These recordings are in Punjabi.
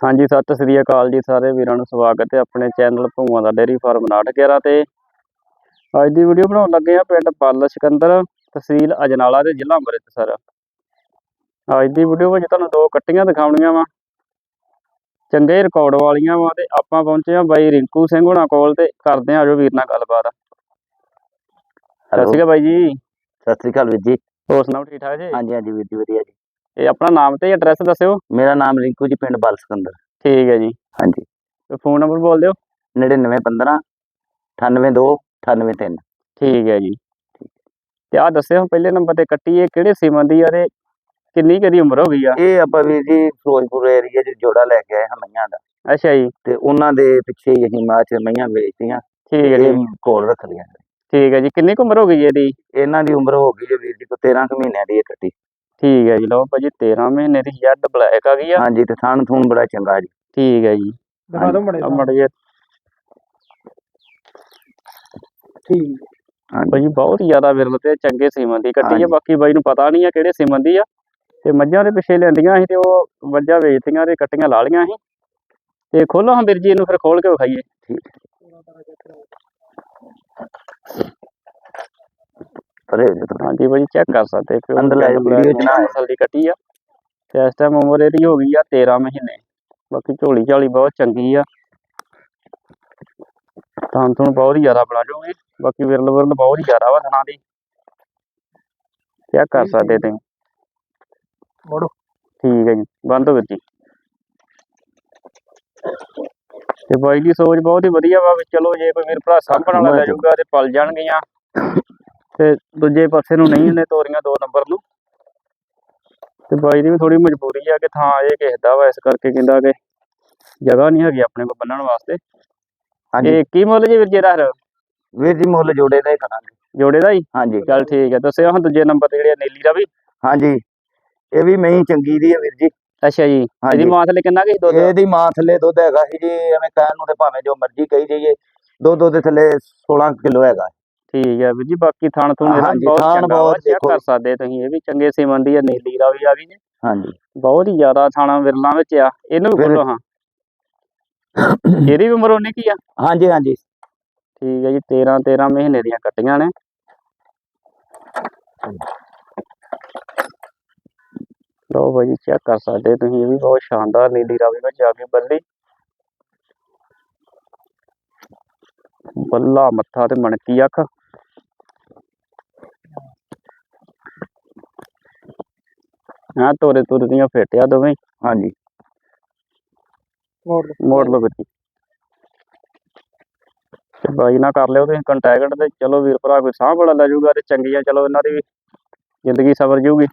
ਹਾਂਜੀ ਸਤਿ ਸ੍ਰੀ ਅਕਾਲ ਜੀ ਸਾਰੇ ਵੀਰਾਂ ਨੂੰ ਸਵਾਗਤ ਹੈ ਆਪਣੇ ਚੈਨਲ ਭੂਆ ਦਾ ਡੇਅਰੀ ਫਾਰਮ 911 ਤੇ। ਅੱਜ ਦੀ ਵੀਡੀਓ ਬਣਾਉਣ ਲੱਗੇ ਆ ਪਿੰਡ ਪੱਲ ਸਿਕੰਦਰ ਤਹਿਸੀਲ ਅਜਨਾਲਾ ਤੇ ਜ਼ਿਲ੍ਹਾ ਅੰਮ੍ਰਿਤਸਰ। ਅੱਜ ਦੀ ਵੀਡੀਓ ਵਿੱਚ ਤੁਹਾਨੂੰ ਦੋ ਕੱਟੀਆਂ ਦਿਖਾਉਣੀਆਂ ਵਾ। ਚੰਗੇ ਰਿਕਾਰਡ ਵਾਲੀਆਂ ਵਾ ਤੇ ਆਪਾਂ ਪਹੁੰਚੇ ਆ ਬਾਈ ਰਿੰਕੂ ਸਿੰਘ ਹੁਣਾਂ ਕੋਲ ਤੇ ਕਰਦੇ ਆ ਆਜੋ ਵੀਰ ਨਾਲ ਗੱਲਬਾਤ। ਸਤਿ ਸ਼੍ਰੀ ਅਕਾਲ ਬਾਈ ਜੀ। ਸਤਿ ਸ੍ਰੀ ਅਕਾਲ ਵੀਰ ਜੀ। ਹੋਰ ਸੁਣਾਓ ਠੀਕ ਠਾਕ ਜੀ? ਹਾਂਜੀ ਹਾਂਜੀ ਵੀਰ ਜੀ ਵਧੀਆ ਜੀ। ਇਹ ਆਪਣਾ ਨਾਮ ਤੇ ਐਡਰੈਸ ਦੱਸਿਓ। ਮੇਰਾ ਨਾਮ ਰਿੰਕੂ ਜੀ ਪਿੰਡ ਬਲ ਸਿਕੰਦਰ। ਠੀਕ ਹੈ ਜੀ। ਹਾਂਜੀ। ਤੇ ਫੋਨ ਨੰਬਰ ਬੋਲ ਦਿਓ। 9915 982 983 ਠੀਕ ਹੈ ਜੀ। ਤੇ ਆ ਦੱਸਿਓ ਪਹਿਲੇ ਨੰਬਰ ਤੇ ਕੱਟੀ ਇਹ ਕਿਹੜੇ ਸੀਮਨ ਦੀ ਆ ਤੇ ਕਿੰਨੀ ਉਮਰ ਹੋ ਗਈ ਆ? ਇਹ ਆਪਾਂ ਵੀਰ ਜੀ ਫਿਰੋਜ਼ਪੁਰ ਏਰੀਆ 'ਚ ਜੋੜਾ ਲੈ ਕੇ ਆਏ ਹਾਂ ਮਈਆਂ ਦਾ। ਅੱਛਾ ਜੀ। ਤੇ ਉਹਨਾਂ ਦੇ ਪਿੱਛੇ ਹੀ ਅਸੀਂ ਮਾਂ 'ਚ ਮਈਆਂ ਵੇਚਤੀਆਂ। ਠੀਕ ਹੈ ਜੀ। ਕੋਲ ਰੱਖ ਠੀਕ ਹੈ ਜੀ। ਕਿੰਨੀ ਕੁ ਉਮਰ ਹੋ ਗਈ ਜੀ ਇਹਦੀ? ਇਹਨਾਂ ਦੀ ਉਮਰ ਹੋ ਗਈ ਹੈ ਵੀਰ ਜੀ ਕੋ 13 ਕੁ ਮਹੀਨਿਆਂ ਦੀ ਇਹ ਕੱਟੀ। ਠੀਕ ਹੈ ਜੀ ਲਓ ਭਾਜੀ 13 ਮਹੀਨੇ ਦੀ ਜੈਡ ਬਲੈਕ ਆ ਗਈ ਆ। ਹਾਂਜੀ ਤੇ ਥਣ ਥੂਣ ਬੜਾ ਚੰਗਾ ਜੀ। ਠੀਕ ਹੈ ਜੀ। ਦਿਖਾ ਦਿਓ ਆ ਮੜ ਜੇ ਠੀਕ। ਭਾਜੀ ਬਹੁਤ ਜ਼ਿਆਦਾ ਵਿਰਲ ਤੇ ਚੰਗੇ ਸੀਮਨ ਦੀ ਕੱਟੀ ਆ। ਬਾਕੀ ਬਾਈ ਨੂੰ ਪਤਾ ਨਹੀਂ ਆ ਕਿਹੜੇ ਸੀਮਨ ਦੀ ਆ। ਤੇ ਮੱਝਾਂ ਦੇ ਪਿੱਛੇ ਲੈਂਦੀਆਂ ਸੀ ਤੇ ਉਹ ਮੱਝਾਂ ਵੇਚਤੀਆਂ ਤੇ ਕੱਟੀਆਂ ਲਾ ਲੀਆਂ ਸੀ। ਤੇ ਖੋਲੋ ਹਾਂ ਵੀਰ ਜੀ ਇਹਨੂੰ ਫਿਰ ਖੋਲ ਕੇ ਵਿਖਾਈਏ। ਪਰੇ ਹੋ ਜਾਓ ਹਾਂਜੀ ਭਾਜੀ ਚੈੱਕ ਕਰ ਸਕਦੇ ਪਿਓ ਅੰਦਰ ਲੈ ਜਾਓ, ਵੀਡੀਓ 'ਚ। ਨਾ ਆਏ। ਨਸਲ ਦੀ ਕੱਟੀ ਆ। ਤੇ ਇਸ ਟਾਈਮ ਉਮਰ ਇਹਦੀ ਹੋ ਗਈ ਆ 13 ਮਹੀਨੇ। ਬਾਕੀ ਝੋਲੀ ਝਾਲੀ ਬਹੁਤ ਚੰਗੀ ਆ। ਤਾਂ ਤੁਹਾਨੂੰ ਬਹੁਤ ਹੀ ਜ਼ਿਆਦਾ ਬਣਾ ਜੂਗੀ। ਬਾਕੀ ਵਿਰਲ ਵਿਰਲ ਬਹੁਤ ਹੀ ਜ਼ਿਆਦਾ ਵਾ ਥਣਾ ਦੀ। ਚੈੱਕ ਕਰ ਸਕਦੇ ਤੁਸੀਂ। ਮੋੜੋ। ਠੀਕ ਹੈ ਜੀ। ਬੰਦ ਹੋ ਤੇ ਬਾਈ ਦੀ ਸੋਚ ਬਹੁਤ ਹੀ ਵਧੀਆ ਵਾ ਵੀ ਚਲੋ ਜੇ ਕੋਈ ਵੀਰ ਭਰਾ ਸਾਂਭਣ ਵਾਲਾ ਲੈ ਜਾਊਗਾ ਤੇ ਪਲ ਜਾਣਗੀਆਂ। ਤੇ ਦੂਜੇ ਪਾਸੇ ਨੂੰ ਨਹੀਂ ਉਹਨੇ ਤੋਰੀਆਂ ਦੋ ਨੰਬਰ ਨੂੰ। ਤੇ ਬਾਈ ਦੀ ਵੀ ਥੋੜੀ ਮਜਬੂਰੀ ਆ ਕਿ ਥਾਂ ਇਹ ਕਿਸੇ ਦਾ ਵਾ ਇਸ ਕਰਕੇ ਕਹਿੰਦਾ ਕਿ ਜਗ੍ਹਾ ਨਹੀਂ ਹੈਗੀ ਆਪਣੇ ਕੋਲ ਬੰਨਣ ਵਾਸਤੇ। ਹਾਂਜੀ। ਕੀ ਮੁੱਲ ਜੀ ਵੀਰ ਜੀ ਦਾ? ਵੀਰ ਜੀ ਮੁੱਲ ਜੋੜੇ ਦਾ ਹੀ ਕਰਾਂਗੇ। ਜੋੜੇ ਦਾ ਹੀ? ਹਾਂਜੀ। ਚੱਲ ਠੀਕ ਹੈ ਦੱਸਿਓ ਹਾਂ ਦੂਜੇ ਨੰਬਰ ਤੇ ਜਿਹੜੀ ਆ ਨੀਲੀ ਦਾ ਵੀ। ਹਾਂਜੀ। ਇਹ ਵੀ ਮਹੀਂ ਚੰਗੀ ਦੀ ਹੈ ਵੀਰ ਜੀ। ਅੱਛਾ ਜੀ। ਇਹਦੀ ਹਾਂਜੀ ਮਾਂ ਥਲੇ ਕਿੰਨਾ ਕਿ ਦੁੱਧ? ਇਹਦੀ ਮਾਂ ਥੱਲੇ ਦੁੱਧ ਹੈਗਾ ਸੀ ਜੀ ਐਵੇਂ ਕਹਿਣ ਨੂੰ ਤੇ ਭਾਵੇਂ ਜੋ ਮਰਜ਼ੀ ਕਹੀ ਜਾਈਏ। ਦੁੱਧ ਉਹਦੇ ਥੱਲੇ 16 ਕਿਲੋ ਹੈਗਾ। ਠੀਕ ਹੈ ਵੀਰ ਜੀ ਬਾਕੀ ਥਣ ਥੁਣ ਇਹਦਾ ਹਾਂਜੀ, ਬਹੁਤ ਥਣ ਚੰਗਾ ਵਾ ਬਹੁਤ ਚੈੱਕ ਦੇਖੋ। ਕਰ ਸਕਦੇ ਤੁਸੀਂ ਇਹ ਵੀ ਚੰਗੇ ਸੀਮਨ ਦੀ ਆ ਨੀਲੀ ਦਾ ਵੀ ਆ ਗਈ ਜੀ। ਹਾਂਜੀ। ਬਹੁਤ ਹੀ ਜ਼ਿਆਦਾ ਥਾਣਾ ਵਿਰਲਾਂ ਵਿੱਚ ਆ ਇਹਨੂੰ ਵੀ ਖੋਲੋ ਹਾਂ। ਇਹਦੀ ਵੀ ਉਮਰ ਉਹਨੇ ਕੀ ਆ। ਹਾਂਜੀ ਹਾਂਜੀ। ਠੀਕ ਹੈ ਜੀ 13 13 ਮਹੀਨੇ ਦੀਆਂ ਕੱਟੀਆਂ ਨੇ। ਲਓ ਭਾਜੀ ਚੈੱਕ ਕਰ ਸਕਦੇ ਤੁਸੀਂ ਇਹ ਵੀ ਬਹੁਤ ਸ਼ਾਨਦਾਰ ਨੀਲੀ ਰਾਵੀ ਵਿੱਚ ਆ ਗਈ ਬੱਲੀ। ਬੱਲਾ ਮੱਥਾ ਤੇ ਮਣਕੀ ਅੱਖ। ਹਾਂ ਤੋਰੇ ਤੋਰੇ ਦੀਆਂ ਫੇਟਿਆ ਦੋਵੇਂ। ਹਾਂਜੀ। ਮੋੜ ਲਓ। ਵੀਰ ਜੀ। ਤੇ ਬਾਈ ਨਾਲ ਕਰ ਲਿਓ ਤੁਸੀਂ ਕੰਟੈਕਟ ਤੇ ਚਲੋ ਵੀਰ ਭਰਾ ਕੋਈ ਸਾਹ ਬੜਾ ਲੈ ਜਾਊਗਾ ਤੇ ਚੰਗੀਆਂ ਚਲੋ ਇਹਨਾਂ ਦੀ ਜ਼ਿੰਦਗੀ ਸਵਰ ਜਾਊਗੀ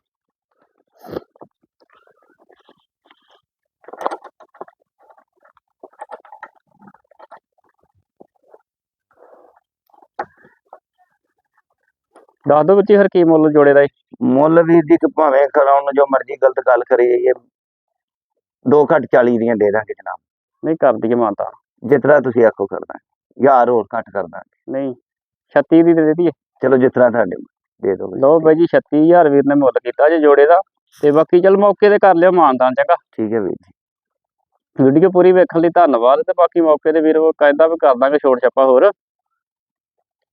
ਦੱਸ ਦੋ ਬੱਚੀ ਫਿਰ ਕੀ ਮੁੱਲ ਜੋੜੇ ਦਾ ਈ? ਮੁੱਲ ਵੀਰ ਜੀ ਕਿ ਭਾਵੇਂ ਕਰਾਉਣ ਨੂੰ ਜੋ ਮਰਜ਼ੀ ਗਲਤ ਗੱਲ ਕਰੀ ਜਾਈਏ ਦੋ ਘੱਟ 40 ਦੀਆਂ ਦੇ ਦਾਂਗੇ ਜਨਾਬ। ਨਹੀਂ ਕਰ ਦਈਏ ਜਿਸ ਤਰ੍ਹਾਂ ਤੁਸੀਂ ਆਖੋ ਕਰਦਾ ਯਾਰ ਹੋਰ ਘੱਟ ਕਰ ਦਾਂਗੇ। ਨਹੀਂ 36 ਦੀ ਦੇ ਦਈਏ। ਚਲੋ ਜਿਸ ਤਰ੍ਹਾਂ ਤੁਹਾਡੇ ਦੇ ਦੋਗੇ ਲਓ ਬਾਈ ਜੀ 36000 ਵੀਰ ਨੇ ਮੁੱਲ ਕੀਤਾ ਜੇ ਜੋੜੇ ਦਾ। ਤੇ ਬਾਕੀ ਚਲ ਮੌਕੇ ਤੇ ਕਰ ਲਿਓ ਮਾਨਤਾਨ ਚੰਗਾ। ਠੀਕ ਹੈ ਵੀਰ ਜੀ। ਵੀਡੀਓ ਪੂਰੀ ਵੇਖਣ ਲਈ ਧੰਨਵਾਦ ਤੇ ਬਾਕੀ ਮੌਕੇ ਤੇ ਵੀਰ ਉਹ ਕਹਿੰਦਾ ਵੀ ਕਰ ਦਾਂਗੇ ਛੋਟ ਛੱਪਾ ਹੋਰ।